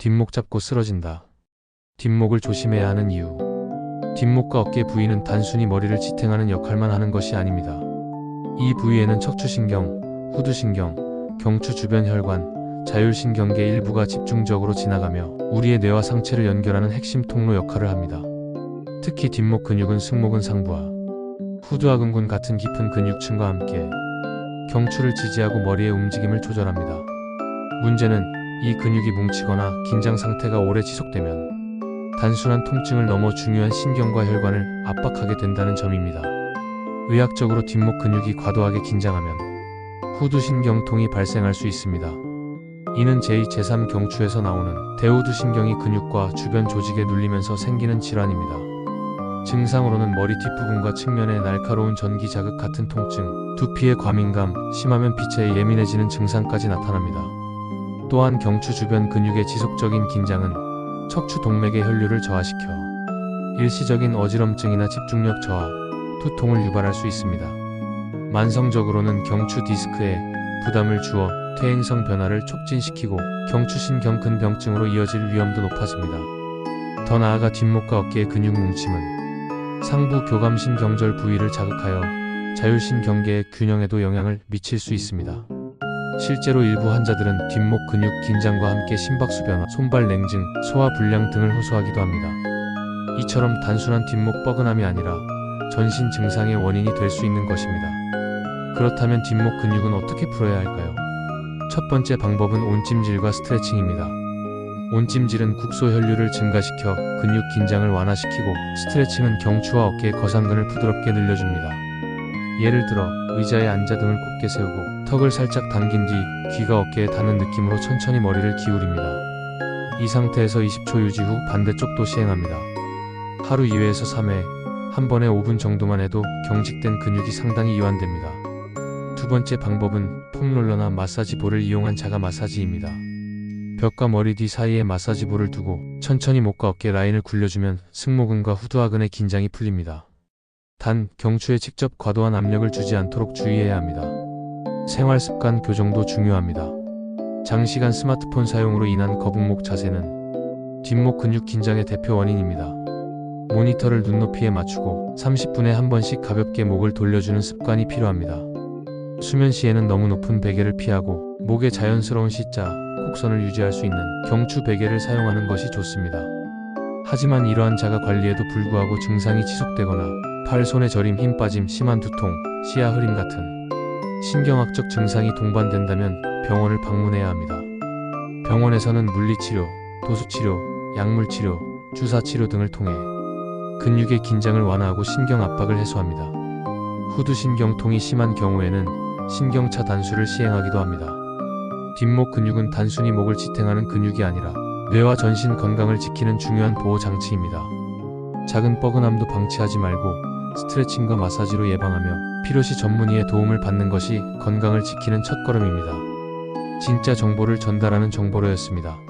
뒷목 잡고 쓰러진다. 뒷목을 조심해야 하는 이유. 뒷목과 어깨 부위는 단순히 머리를 지탱하는 역할만 하는 것이 아닙니다. 이 부위에는 척추신경, 후두신경, 경추 주변 혈관, 자율신경계 일부가 집중적으로 지나가며 우리의 뇌와 상체를 연결하는 핵심 통로 역할을 합니다. 특히 뒷목 근육은 승모근 상부와 후두하근군 같은 깊은 근육층과 함께 경추를 지지하고 머리의 움직임을 조절합니다. 문제는 이 근육이 뭉치거나 긴장 상태가 오래 지속되면 단순한 통증을 넘어 중요한 신경과 혈관을 압박하게 된다는 점입니다. 의학적으로 뒷목 근육이 과도하게 긴장하면 후두신경통이 발생할 수 있습니다. 이는 제2, 제3 경추에서 나오는 대우두신경이 근육과 주변 조직에 눌리면서 생기는 질환입니다. 증상으로는 머리 뒷부분과 측면의 날카로운 전기 자극 같은 통증, 두피의 과민감, 심하면 빛에 예민해지는 증상까지 나타납니다. 또한 경추 주변 근육의 지속적인 긴장은 척추 동맥의 혈류를 저하시켜 일시적인 어지럼증이나 집중력 저하, 두통을 유발할 수 있습니다. 만성적으로는 경추 디스크에 부담을 주어 퇴행성 변화를 촉진시키고 경추신경근병증으로 이어질 위험도 높아집니다. 더 나아가 뒷목과 어깨의 근육 뭉침은 상부 교감신경절 부위를 자극하여 자율신경계의 균형에도 영향을 미칠 수 있습니다. 실제로 일부 환자들은 뒷목 근육 긴장과 함께 심박수 변화, 손발 냉증, 소화 불량 등을 호소하기도 합니다. 이처럼 단순한 뒷목 뻐근함이 아니라 전신 증상의 원인이 될 수 있는 것입니다. 그렇다면 뒷목 근육은 어떻게 풀어야 할까요? 첫 번째 방법은 온찜질과 스트레칭입니다. 온찜질은 국소 혈류를 증가시켜 근육 긴장을 완화시키고 스트레칭은 경추와 어깨의 거상근을 부드럽게 늘려줍니다. 예를 들어 의자에 앉아 등을 곧게 세우고 턱을 살짝 당긴 뒤 귀가 어깨에 닿는 느낌으로 천천히 머리를 기울입니다. 이 상태에서 20초 유지 후 반대쪽도 시행합니다. 하루 2회에서 3회, 한 번에 5분 정도만 해도 경직된 근육이 상당히 이완됩니다. 두 번째 방법은 폼롤러나 마사지 볼을 이용한 자가 마사지입니다. 벽과 머리 뒤 사이에 마사지 볼을 두고 천천히 목과 어깨 라인을 굴려주면 승모근과 후두하근의 긴장이 풀립니다. 단, 경추에 직접 과도한 압력을 주지 않도록 주의해야 합니다. 생활 습관 교정도 중요합니다. 장시간 스마트폰 사용으로 인한 거북목 자세는 뒷목 근육 긴장의 대표 원인입니다. 모니터를 눈높이에 맞추고 30분에 한 번씩 가볍게 목을 돌려주는 습관이 필요합니다. 수면 시에는 너무 높은 베개를 피하고 목의 자연스러운 C자, 곡선을 유지할 수 있는 경추 베개를 사용하는 것이 좋습니다. 하지만 이러한 자가 관리에도 불구하고 증상이 지속되거나 팔, 손의 저림, 힘 빠짐, 심한 두통, 시야 흐림 같은 신경학적 증상이 동반된다면 병원을 방문해야 합니다. 병원에서는 물리치료, 도수치료, 약물치료, 주사치료 등을 통해 근육의 긴장을 완화하고 신경 압박을 해소합니다. 후두신경통이 심한 경우에는 신경차 단수를 시행하기도 합니다. 뒷목 근육은 단순히 목을 지탱하는 근육이 아니라 뇌와 전신 건강을 지키는 중요한 보호 장치입니다. 작은 뻐근함도 방치하지 말고 스트레칭과 마사지로 예방하며 필요시 전문의의 도움을 받는 것이 건강을 지키는 첫걸음입니다. 진짜 정보를 전달하는 정보로였습니다.